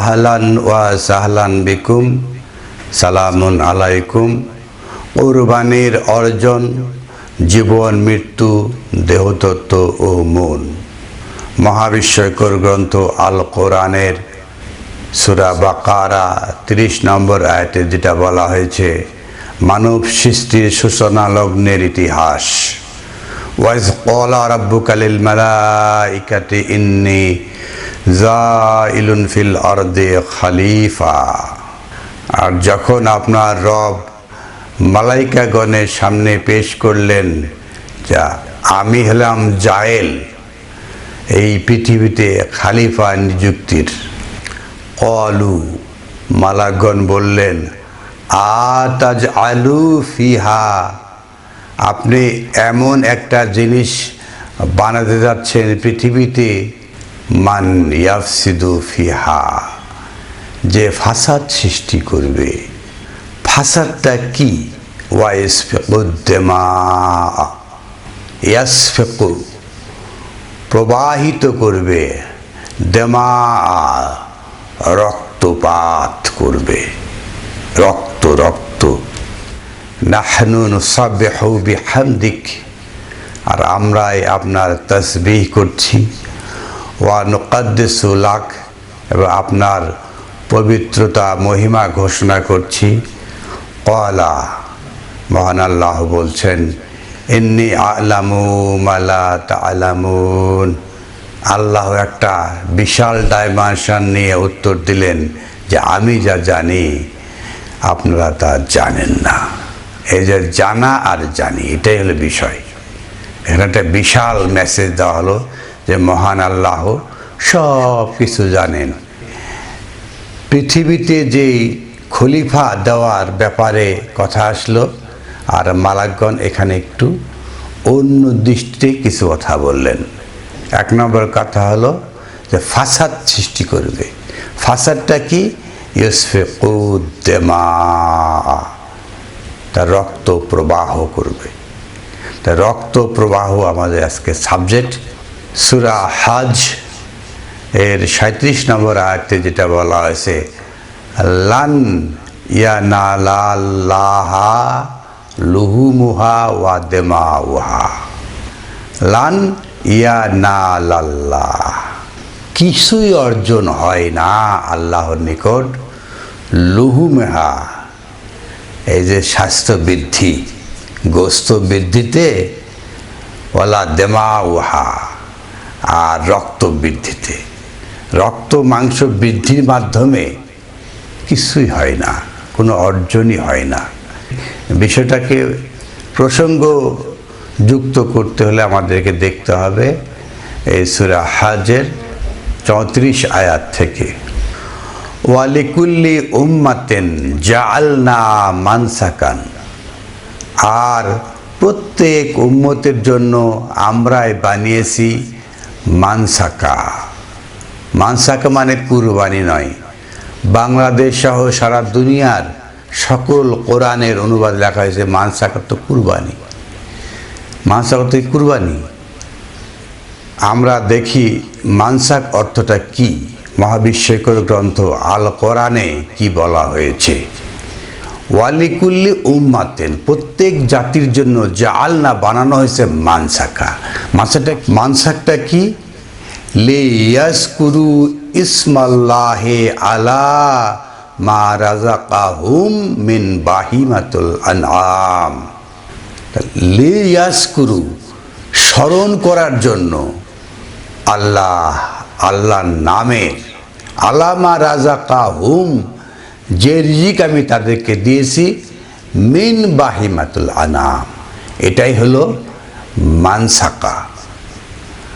আহলান ওয়া সাহলান বিকুম সালামুন আলাইকুম কোরবানির অর্জন জীবন মৃত্যু দেহতত্ত্ব ও মন মহাবিস্ময়কর গ্রন্থ আল কোরআনের সুরা বাকারা তিরিশ নম্বর আয়তে যেটা বলা হয়েছে, মানব সৃষ্টির সূচনা লগ্নের ইতিহাস। ওয়াইজ কলা রাব্বুকালিল মালাইকাতি ইন্নি জাইলুন ফিল আরদে খালিফা। আর যখন আপনার রব মালাইকাগণের সামনে পেশ করলেন যা আমি হলাম জায়েল, এই পৃথিবীতে খালিফা নিযুক্তির কলু মালাগণ বললেন আ আতাজ আলু ফিহা আপনি এমন একটা জিনিস বানাতে যাচ্ছেন পৃথিবীতে, মান ইয়াফসিদু ফিহা, যে ফাসাদ সৃষ্টি করবে। ফাসাদটা কি? ওয়াইসফেকুদ্দেমা ইয়াসফেকু, প্রবাহিত করবে। দেমা রক্তপাত করবে। রক্ত রক্ত। নাহনু নুসাব্বিহু বিহামদিক। আর আমরাই আপনার তসবিহ করছি। ওয়া নুকাদ্দিসু লাক, এবং আপনার পবিত্রতা মহিমা ঘোষণা করছি। কলা মহান আল্লাহ বলছেন, ইন্নি আলামু মালা তালামুন আল্লাহ একটা বিশাল ডাইমেনশন নিয়ে উত্তর দিলেন যে আমি যা জানি, আপনারা তা জানেন না। এই যে জানা আর জানি, এটাই হলো বিষয়। এখানে একটা বিশাল মেসেজ দেওয়া হলো যে মহান আল্লাহ সব কিছু জানেন। পৃথিবীতে যে খলিফা দেওয়ার ব্যাপারে কথা আসলো, আর মালাকগণ এখানে একটু অন্য দৃষ্টিতে কিছু কথা বললেন। এক নম্বর কথা হলো যে ফাসাদ সৃষ্টি করবে। ফাসাদটা কি? ইউসফেকুদ্দেমা। তার রক্ত প্রবাহ করবে। তা রক্ত প্রবাহ আমাদের আজকে সাবজেক্ট সুরা হাজ এর সাঁত্রিশ নম্বর আয়তে যেটা বলা হয়েছে, লান ইয়ানালাহা লুহুমুহা ওয়া দেমা উহা লান ইয়ানালাল্লাহ কিছুই অর্জন হয় না আল্লাহর নিকট, লুহুমেহা। এই যে স্বাস্থ্য বৃদ্ধি, গোস্ত বৃদ্ধিতে ওলা দেমা উহা আর রক্ত বৃদ্ধিতে। রক্ত, মাংস বৃদ্ধির মাধ্যমে কিছুই হয় না, কোনো অর্জনই হয় না। বিষয়টাকে প্রসঙ্গ যুক্ত করতে হলে আমাদেরকে দেখতে হবে এই সুরা হাজের চৌত্রিশ আয়াত থেকে। ওয়ালিকুল্লি উম্মাতেন জালনা মানসাকান। আর প্রত্যেক উম্মতের জন্য আমরাই বানিয়েছি মানসাকা। মানসাকা মানে কুরবানি নয়। বাংলাদেশ সহ সারা দুনিয়ার সকল কোরআনের অনুবাদ লেখা হয়েছে, মানসাকা তো কুরবানি। মানসাকা তো কুরবানি। আমরা দেখি মানসাক অর্থটা কি? মহাবিশ্বকর গ্রন্থ আল কোরআনে কি বলা হয়েছে? ওয়ালিকুল্লি উম্মাতেন, প্রত্যেক জাতির জন্য যে আলনা বানানো হয়েছে মানসাকা। মানসাটা মানসাকটা কি? লে ইয়াসকুরু ইসমাল্লাহে আলা মা রাজাকাহুম মিন বাহিমাতুল আনআম। লে ইয়াসকুরু স্মরণ করার জন্য আল্লাহ আল্লাহর নামের আলামা রাজা কাহুম যে রিজিক আমি তাদেরকে দিয়েছি, মিন বাহিমাতুল আনাম। এটাই হলো মানসাকা।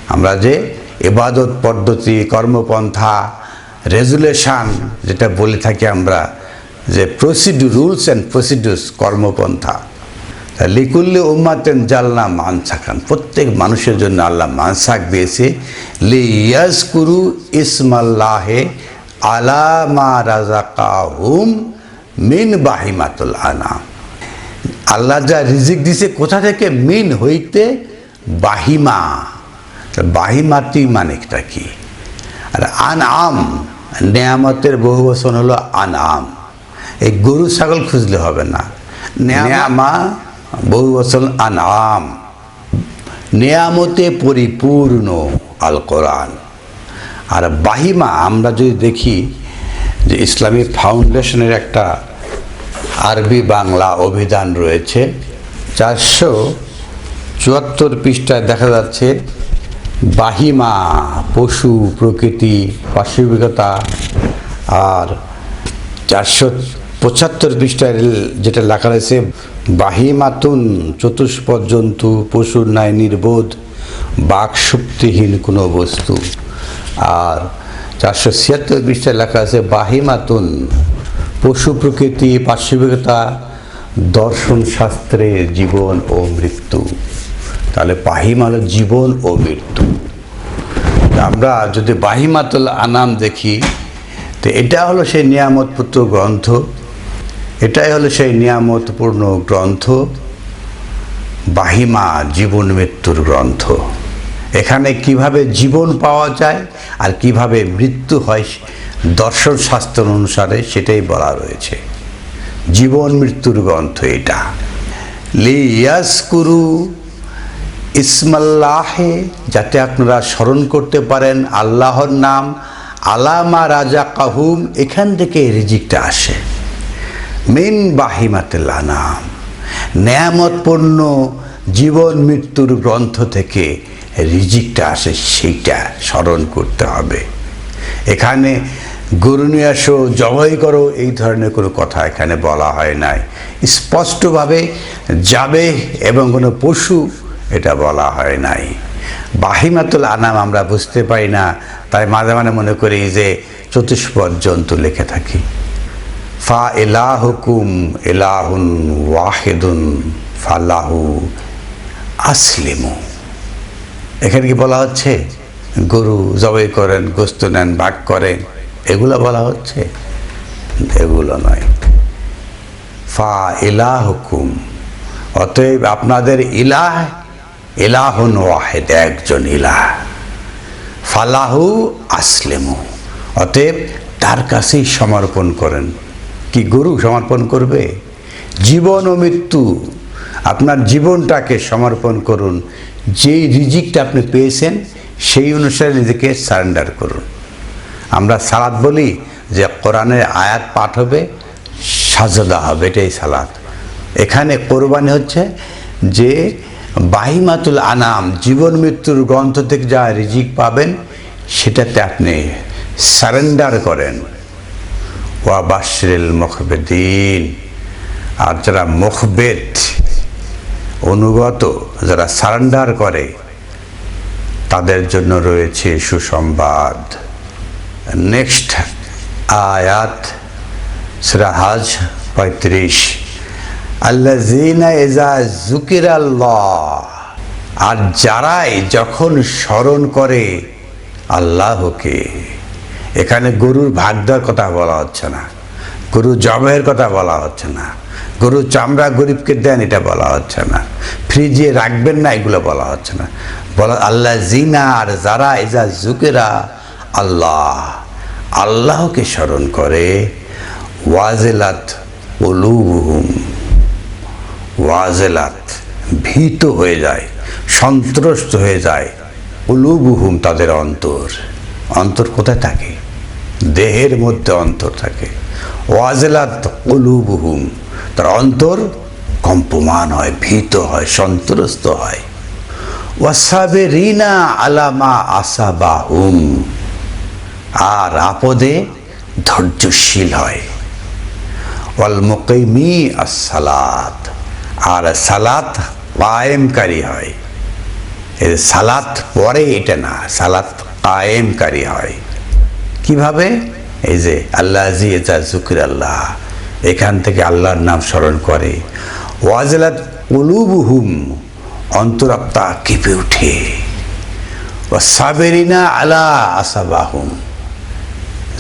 আমরা যে এবাদত পদ্ধতি, কর্মপন্থা, রেজুলেশন, যেটা বলে থাকি আমরা, যে প্রসিডিউর রুলস অ্যান্ড প্রসিডিউরস কর্মপন্থা। লিকুল্লি উম্মাতেন জালনা মানসাকান প্রত্যেক মানুষের জন্য আল্লাহ মানসাক দিয়েছে। লি ইয়াজকুরু ইসমাল্লাহে আলামা রাজাকা হুম মিন বাহিমাতুল আনাম। আল্লাহ যা রিজিক দিছে কোথা থেকে? মিন হইতে বাহিমা। বাহিমাতি মানেটা কি? আর আন আম নেয়ামতের বহু বচন হলো আন আম এই গরু, ছাগল খুঁজলে হবে না। নেয়ামা বহু বচন আনাম নেয়ামতে পরিপূর্ণ আল কোরআন আর বাহিমা আমরা যদি দেখি যে ইসলামী ফাউন্ডেশনের একটা আরবি বাংলা অভিধান রয়েছে, চারশো চুয়াত্তর পৃষ্ঠায় দেখা যাচ্ছে বাহিমা, পশু, প্রকৃতি পাশবিকতা আর চারশো পঁচাত্তর পৃষ্ঠায় যেটা লেখা রয়েছে বাহিমাতুন চতুষ্পদ জন্তু পশুর ন্যায় নির্বোধ বাক শক্তিহীন কোনো বস্তু। আর চারশো ছিয়াত্তর পৃষ্ঠায় লেখা আছে, বাহিমাতুন, পশু প্রকৃতি, পার্শ্বিকতা, দর্শন শাস্ত্রে জীবন ও মৃত্যু। তাহলে বাহিমা জীবন ও মৃত্যু। আমরা যদি বাহিমাতুল আনাম দেখি, তো এটা হলো সেই নিয়ামতপুত্র গ্রন্থ। এটাই হলো সেই নিয়ামতপূর্ণ গ্রন্থ, বাহিমা জীবন মৃত্যুর গ্রন্থ। এখানে কীভাবে জীবন পাওয়া যায় আর কীভাবে মৃত্যু হয় দর্শন শাস্ত্র অনুসারে সেটাই বলা রয়েছে। জীবন মৃত্যুর গ্রন্থ এটা। লিয়াসকুরু ইসমাল্লাহে, যাতে আপনারা স্মরণ করতে পারেন আল্লাহর নাম, আলামা রাজা কাহুম এখান থেকে রিজিকটা আসে। মেন বাহিমাতুল্লাহ নাম নেয়ামতপূর্ণ জীবন মৃত্যুর গ্রন্থ থেকে রিজিকটা আসে, সেইটা স্মরণ করতে হবে। এখানে গরু নিয়ে আসো, জবাই করো, এই ধরনের কোনো কথা এখানে বলা হয় নাই। স্পষ্টভাবে যাবে এবং কোনো পশু এটা বলা হয় নাই। বাহিমাতুল আনাম আমরা বুঝতে পারি না, তাই মাঝে মাঝে মনে করি যে চতুষ্পদ জন্তু লিখে থাকি। ফা এলাহুকুম এলাহুন ওয়াহেদুন ফাল্লাহু আসলিমু। এখানে কি বলা হচ্ছে? গরু জবাই করেন, গোস্ত নেন, ভাগ করেন, এগুলো বলা হচ্ছে? এগুলো নয়। ফা ইলাহুকুম অতএব আপনাদের ইলাহ ইলাহুন ওয়াহেদ, একজন ইলাহ। ফালাহু আসলেমু। অতএব তার কাছেই সমর্পণ করেন। কি গরু সমর্পণ করবে? জীবন ও মৃত্যু, আপনার জীবনটাকে সমর্পণ করুন। যেই রিজিকটা আপনি পেয়েছেন, সেই অনুসারে নিজেকে সারেন্ডার করুন। আমরা সালাদ বলি যে কোরআনের আয়াত পাঠ হবে, সাজদা হবে, এটাই সালাদ এখানে কোরবানি হচ্ছে যে বাহিমাতুল আনাম, জীবন মৃত্যুর গ্রন্থ থেকে যা রিজিক পাবেন, সেটাতে আপনি সারেন্ডার করেন। ওয়া আর যারা মুখবেদ, অনুগত, যারা সারেন্ডার করে, তাদের জন্য রয়েছে সুসংবাদ। নেক্সট আয়াত সিরাহাজ পঁয়ত্রিশ। আর যারাই যখন স্মরণ করে আল্লাহকে এখানে গরুর ভাগ দেওয়ার কথা বলা হচ্ছে না। গরু জবের কথা বলা হচ্ছে না। গরু চামড়া গরিবকে দেন এটা বলা হচ্ছে না। ফ্রিজে রাখবেন না, এগুলো বলা হচ্ছে না। বলা আল্লাহ জিনা আর যারা এজা জুকেরা আল্লাহ। আল্লাহকে স্মরণ করে, ওয়াজেলাত ওলুহুম ওয়াজেলাত ভীত হয়ে যায়, সন্ত্রস্ত হয়ে যায়, উলুবুহুম তাদের অন্তর। অন্তর কোথায় থাকে? দেহের মধ্যে অন্তর থাকে। ওয়াজেলাত কলুবহুম। তার অন্তর কম্পমান হয়, ভীত হয় সন্ত্রস্ত হয়। ওয়াসাবে রিনা আলামা আসাবাহুম। আর আপদে ধৈর্যশীল হয়। ওয়াল মুকিমি সালাত আর সালাত কায়েমকারী হয়। সালাত পরে এটা না, সালাত কায়েমকারী হয়। কীভাবে? এই যে আল্লাহ জিয়া জুকির আল্লাহ। এখান থেকে আল্লাহর নাম স্মরণ করে। ওয়াজলাত উলুবুহুম অন্তরাত্মা কেঁপে উঠে ও সাবেরিনা আলা আসাবাহুম।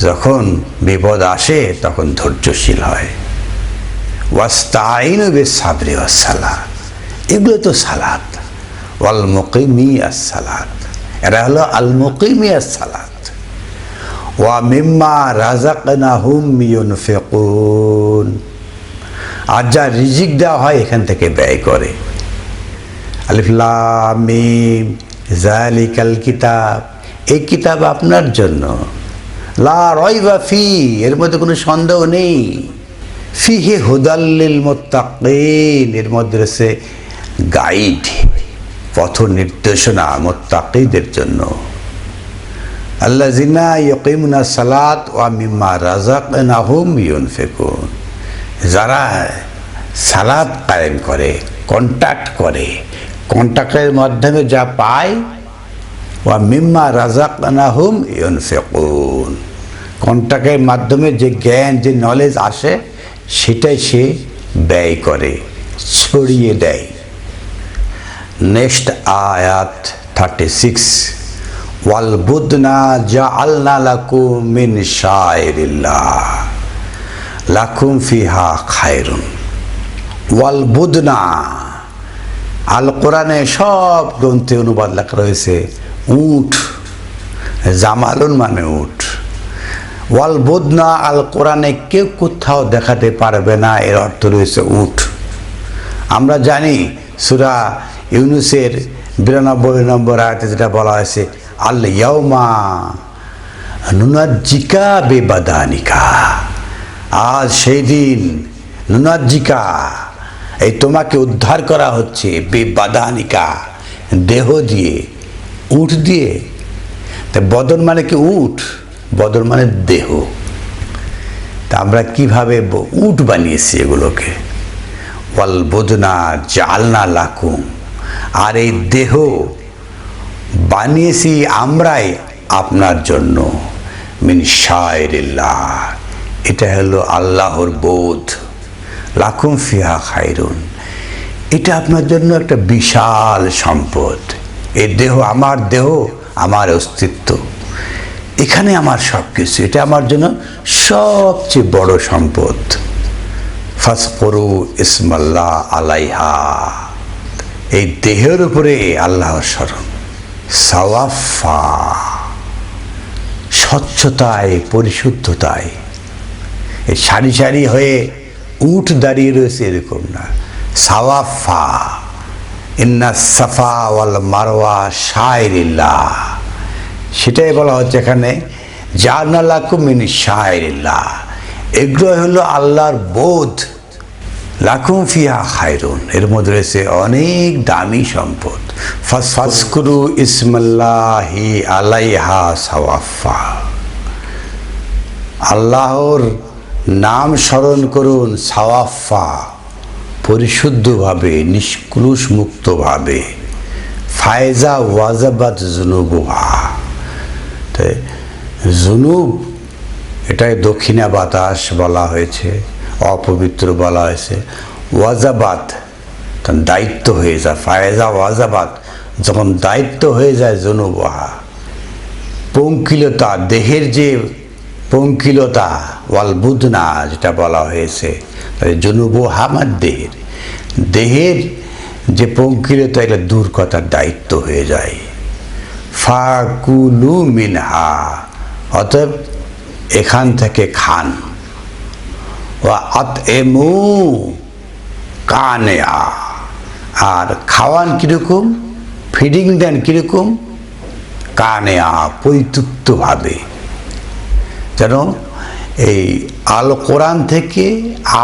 যখন বিপদ আসে, তখন ধৈর্যশীল হয়। ওয়াস্তাইন বে ওয়াসালা এগুলো তো সালাত। ওয়াল মুকিমি সালাত এরা হলো আল মুকিমি সালাত ওয়া মিম্মা রাজাকনা হুম ফেকুন আর যা রিজিক দেওয়া হয় এখান থেকে ব্যয় করে। আলিফলামিম জালিকাল কিতাব, এই কিতাব আপনার জন্য। লা রয়বা ফি, এর মধ্যে কোনো সন্দেহ নেই। ফিহে হুদাল্লিল মোত্তাকিন, এর মধ্যে রয়েছে গাইড পথ নির্দেশনা মোত্তাকিদের জন্য। আল্লাহ জিনা ইয়কিমুনা সালাত ওয়া মিম্মা রাজাক নাহুম ইউনফেকুন। যারা সালাদ কায়েম করে কন্ট্যাক্ট করে কন্ট্যাক্টের মাধ্যমে যা পায়, ওয়া মিম্মা রাজাক নাহুম ইউনফেকুন। কন্ট্যাক্টের মাধ্যমে যে জ্ঞান, যে নলেজ আসে, সেটাই সে ব্যয় করে, ছড়িয়ে দেয়। নেক্সট আয়াত থার্টি সিক্স ওয়াল বুদনা যা আল্লাহ লাকুম মিন শায়রিল্লাহ, লাকুম ফিহা খায়রুন। ওয়াল বুদনা, আল কোরআনে সব গ্রন্থে অনুবাদ লেখা রয়েছে উঠ জামালুন মানে উঠ ওয়াল বুদনা, আল কোরআনে কেউ কোথাও দেখাতে পারবে না, এর অর্থ রয়েছে উঠ আমরা জানি, সুরা ইউনুসের বিরানব্বই নম্বর আয়তে যেটা বলা হয়েছে আল ইয়মা নুনাজিকা বেবাদানিকা। আজ সেই দিন নুনাজিকা এই তোমাকে উদ্ধার করা হচ্ছে বেবাদানিকা, দেহ দিয়ে, উঠ দিয়ে। তা বদন মানে কি উঠ? বদন মানে দেহ। তা আমরা কীভাবে উট বানিয়েছি এগুলোকে? ওয়াল বোধনা জালনা লাকুম। আর এই দেহ বানিয়েছি আমরাই আপনার জন্য। মিন শায়রিল্লাহ। এটা হলো আল্লাহর বোধ। লাকুম ফিহা খাইরুন এটা আপনার জন্য একটা বিশাল সম্পদ। এই দেহ, আমার দেহ, আমার অস্তিত্ব। এখানে আমার সব কিছু এটা আমার জন্য সবচেয়ে বড় সম্পদ। ফাসকরু ইসমাল্লাহ আলাইহা। এই দেহের উপরে আল্লাহর স্মরণ। সাওয়াফা স্বচ্ছতায়, পরিশুদ্ধতায়। সারি সারি হয়ে উঠ দাঁড়িয়ে রয়েছে এরকম না। সাওয়াফা ইন্না সাফা ওয়াল মারওয়া শায়রিল্লাহ। সেটাই বলা হচ্ছে এখানে জানালাকুমিন শায়রিল্লাহ। এগুলো হলো আল্লাহর বোধ। লাকুম ফিহা খায়রুন। এর মধ্যে রয়েছে অনেক দামি সম্পদ। ফাস ফাসকুরু ইসমাল্লাহি আলাইহা সাওয়াফা। আল্লাহর নাম স্মরণ করুন সাওয়াফা। পরিশুদ্ধভাবে নিষ্কলুষ মুক্তভাবে ফায়জা ওয়াজাবাদ জুনুবুহা। জুনুব এটাই দক্ষিণা বাতাস বলা হয়েছে। অপবিত্র বলা হয়েছে। ওয়াজাবাত, তখন দায়িত্ব হয়ে যায়। ফায়জা ওয়াজাবাত, যখন দায়িত্ব হয়ে যায় জনুবহা। পঙ্কিলতা, দেহের যে পঙ্কিলতা, ওয়াল বুদনা, যেটা বলা হয়েছে জনুবু হামার দেহের। দেহের যে পঙ্কিলতা, এটা দূর কথার দায়িত্ব হয়ে যায়। ফাকুলু মিনহা, অতএব এখান থেকে খান। ও আত এমু কানে আ আর খাওয়ান কীরকম? ফিডিং দেন কীরকম? কানে আ পরিতৃপ্তভাবে যেন এই আল কোরআন থেকে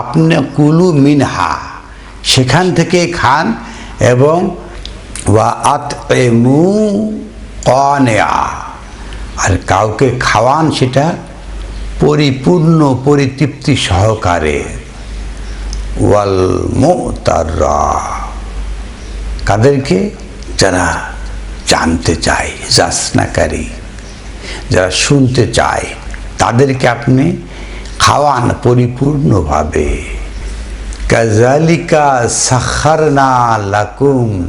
আপনি কুলু মিনহা, সেখান থেকে খান এবং ওয়া আত এমু কনেয়া। আর কাউকে খাওয়ান সেটা পরিপূর্ণ পরিতৃপ্তি সহকারে। ওয়াল মোতাররা। কাদেরকে? যারা জানতে চায়, যাচনাকারী, যারা শুনতে চায়, তাদেরকে আপনি খাওয়ান পরিপূর্ণভাবে। কাজালিকা সাখারনা লাকুম।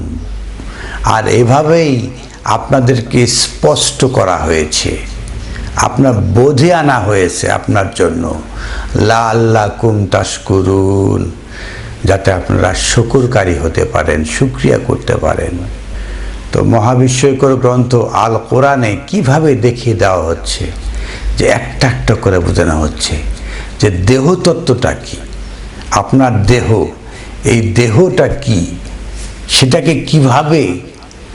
আর এভাবেই আপনাদেরকে স্পষ্ট করা হয়েছে। আপনার বোধে আনা হয়েছে আপনার জন্য। লা আল্লাহ কুম তাস্কুরুন যাতে আপনারা শুকুরকারী হতে পারেন সুক্রিয়া করতে পারেন। তো মহাবিশ্বকর গ্রন্থ আল কোরআনে কীভাবে দেখিয়ে দেওয়া হচ্ছে? যে একটা একটা করে বোঝানো হচ্ছে। যে দেহ তত্ত্বটা কি? আপনার দেহ, এই দেহটা কি? সেটাকে কীভাবে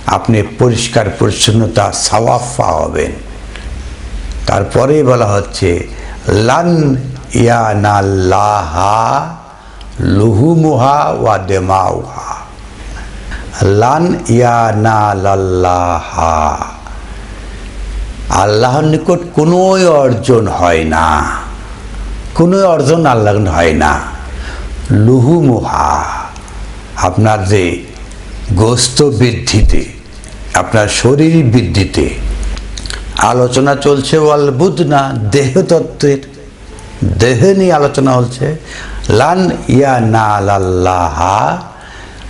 আপনি পরিষ্কার পরিচ্ছন্নতা সাওয়াফা হবেন তারপরে বলা হচ্ছে, লান ইয়ানাল্লাহা লুহুমুহা ওয়া দেমাউহা। লান ইয়ানালাল্লাহা। আল্লাহর নিকট কোনোই অর্জন হয় না। কোনো অর্জন আল্লাহ হয় না। লুহুমুহা, আপনার যে গোস্ত বৃদ্ধিতে, আপনার শরীর বৃদ্ধিতে আলোচনা চলছে ওয়াল বুধনা দেহতত্ত্বের। দেহ নিয়ে আলোচনা হচ্ছে। লান ইয়া না আল্লাহা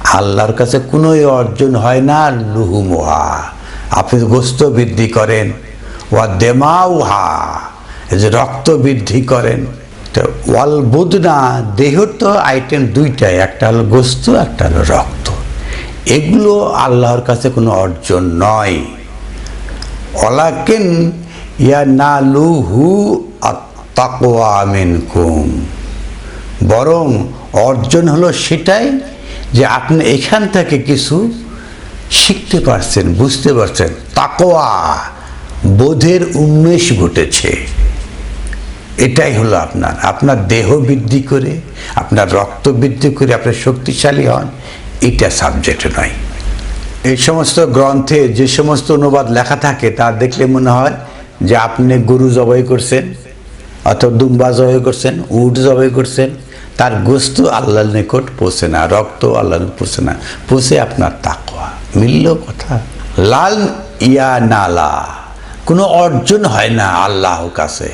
আল্লাহর কাছে কোনোই অর্জন হয় না, লুহুমুহা। আপনি গোস্ত বৃদ্ধি করেন, ওয়া দেমাউহা যে রক্ত বৃদ্ধি করেন। তো ওয়াল বুদনা দেহ তো আইটেম দুইটাই, একটা হলো গোস্ত, একটা হলো রক্ত। এগুলো আল্লাহর কাছে কোনো অর্জন নয়। অলাকেন ইয়া না লুহু তাকোয়া মিনকুম। বরং অর্জন হলো সেটাই যে আপনি এখান থেকে কিছু শিখতে পারছেন, বুঝতে পারছেন। তাকোয়া বোধের উন্মেষ ঘটেছে। এটাই হলো আপনার। আপনার দেহ বৃদ্ধি করে, আপনার রক্ত বৃদ্ধি করে আপনি শক্তিশালী হন, এটা সাবজেক্ট নয়। এই সমস্ত গ্রন্থে যে সমস্ত অনুবাদ লেখা থাকে, তা দেখলে মনে হয় যে আপনি গরু জবাই করছেন, অথবা দুম্বা জবাই করছেন, উট জবাই করছেন, তার গোস্ত আল্লাহর নিকট পৌঁছে না, রক্ত আল্লাহ পৌঁছে না, পৌঁছে আপনার তাকওয়া। মিলল কথা? লাল ইয়া নালা, কোনো অর্জন হয় না আল্লাহর কাছে।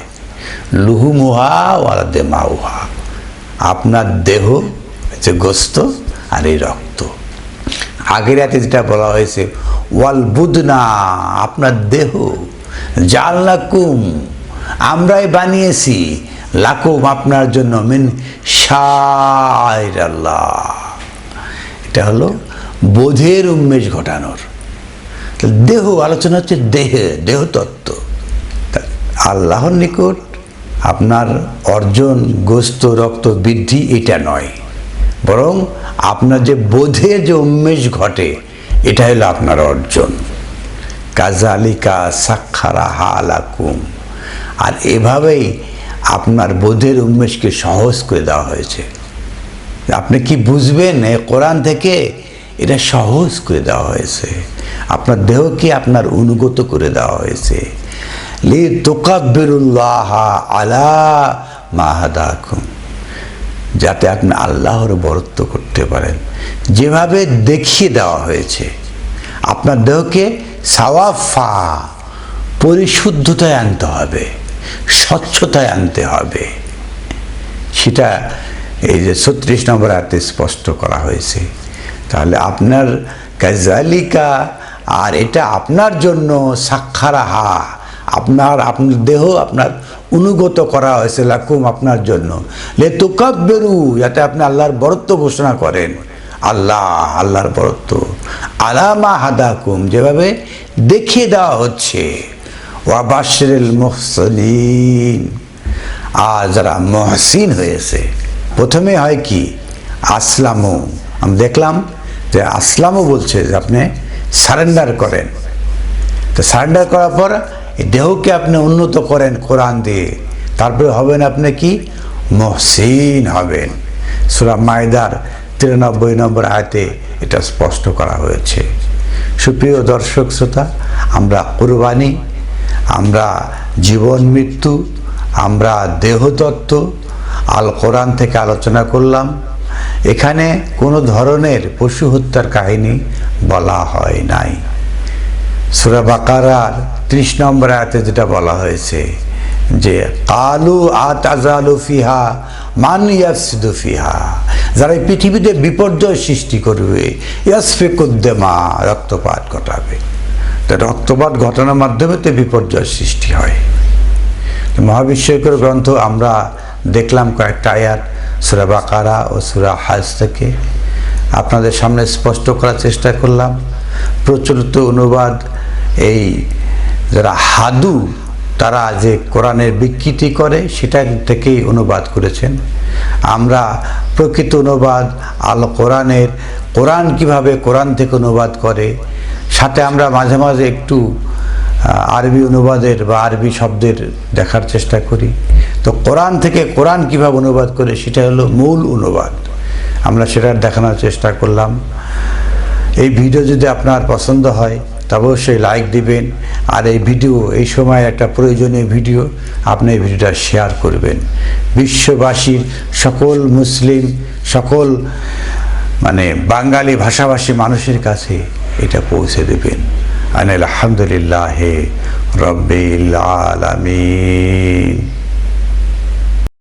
লুহুমুহা ওয়ালা দেমাউহা, আপনার দেহ যে গোস্ত আর এই রক্ত। আগের রাতে যেটা বলা হয়েছে, ওয়াল বুদনা, আপনার দেহ জাল লাকুম আমরাই বানিয়েছি, লাকুম আপনার জন্য মিন আল্লাহ এটা হলো বোধের উন্মেষ ঘটানোর। দেহ, আলোচনা হচ্ছে দেহে, দেহতত্ত্ব। আল্লাহর নিকট আপনার অর্জন, গোস্ত, রক্ত, বৃদ্ধি, এটা নয়। বরং আপনার যে বোধের যে উন্মেষ ঘটে এটা হলো আপনার অর্জন। কাজালিকা সাক্ষারা হালাকুম। আর এভাবেই আপনার বোধের উন্মেষকে সহজ করে দেওয়া হয়েছে। আপনি কি বুঝবেন এ কোরআন থেকে? এটা সহজ করে দেওয়া হয়েছে। আপনার দেহকে আপনার অনুগত করে দেওয়া হয়েছে। লি তোকাব্বিরুল্লাহ আলা মাহাদাকুম যাতে আপনি আল্লাহর বরত্ব করতে পারেন। যেভাবে দেখিয়ে দেওয়া হয়েছে, আপনার দেহকে সাওয়াফা পরিশুদ্ধতায় আনতে হবে, স্বচ্ছতায় আনতে হবে। সেটা এই যে ছত্রিশ নম্বর আয়াতে স্পষ্ট করা হয়েছে। তাহলে আপনার কাজালিকা আর এটা আপনার জন্য সাক্ষারাহা। আপনার আপনার দেহ আপনার অনুগত করা হয়েছে লাকুম আপনার জন্য। লে তোকাব্বেরু যাতে আপনি আল্লাহর বরত্ব ঘোষণা করেন। আল্লাহ, আল্লাহর বরত্ব। আলামা হাদাকুম, যেভাবে দেখিয়ে দেওয়া হচ্ছে। ওয়াবাশরেল মোহসলিন আর যারা মহসিন হয়েছে, প্রথমে হয় কি? আসলামও আমি দেখলাম যে আসলামও বলছে যে আপনি সারেন্ডার করেন। তো সারেন্ডার করার পর দেহকে আপনি উন্নত করেন কোরআন দিয়ে। তারপরে হবেন আপনি কি? মহসিন হবেন। সুরা মায়দার তিরানব্বই নম্বর আয়তে এটা স্পষ্ট করা হয়েছে। সুপ্রিয় দর্শক শ্রোতা, আমরা কোরবানি, আমরা জীবন মৃত্যু, আমরা দেহতত্ত্ব, আল কোরআন থেকে আলোচনা করলাম। এখানে কোনো ধরনের পশু হত্যার কাহিনী বলা হয় নাই। সুরা বাকারার ত্রিশ নম্বর আয়াতে যেটা বলা হয়েছে যে, কালু আতাজালু ফিহা, মান ইয়াসিদু ফিহা। যারা এই পৃথিবীতে বিপর্যয় সৃষ্টি করবে ইয়াসফিকুদ্দেমা রক্তপাত ঘটাবে। তো রক্তপাত ঘটানোর মাধ্যমে তো বিপর্যয় সৃষ্টি হয়। মহাবিশ্বকর গ্রন্থ আমরা দেখলাম কয়েকটা আয়াত, সুরা বাকারা ও সুরা হাজ থেকে। আপনাদের সামনে স্পষ্ট করার চেষ্টা করলাম। প্রচলিত অনুবাদ এই যারা হাদু, তারা যে কোরআনের বিকৃতি করে, সেটা থেকেই অনুবাদ করেছেন। আমরা প্রকৃত অনুবাদ আল কোরআনের কোরআন কীভাবে কোরআন থেকে অনুবাদ করে, সাথে আমরা মাঝে মাঝে একটু আরবি অনুবাদের বা আরবি শব্দের দেখার চেষ্টা করি। তো কোরআন থেকে কোরআন কীভাবে অনুবাদ করে, সেটা হলো মূল অনুবাদ। আমরা সেটা দেখানোর চেষ্টা করলাম। এই ভিডিও যদি আপনার পছন্দ হয় তবে অবশ্যই লাইক দিবেন। আর এই ভিডিও এই সময় একটা প্রয়োজনীয় ভিডিও আপনি এই ভিডিওটা শেয়ার করবেন। বিশ্ববাসীর সকল মুসলিম, সকল মানে বাঙালি ভাষাভাষী মানুষের কাছে এটা পৌঁছে দেবেন। আনিল আলহামদুলিল্লাহ রব্বিল আলামিন।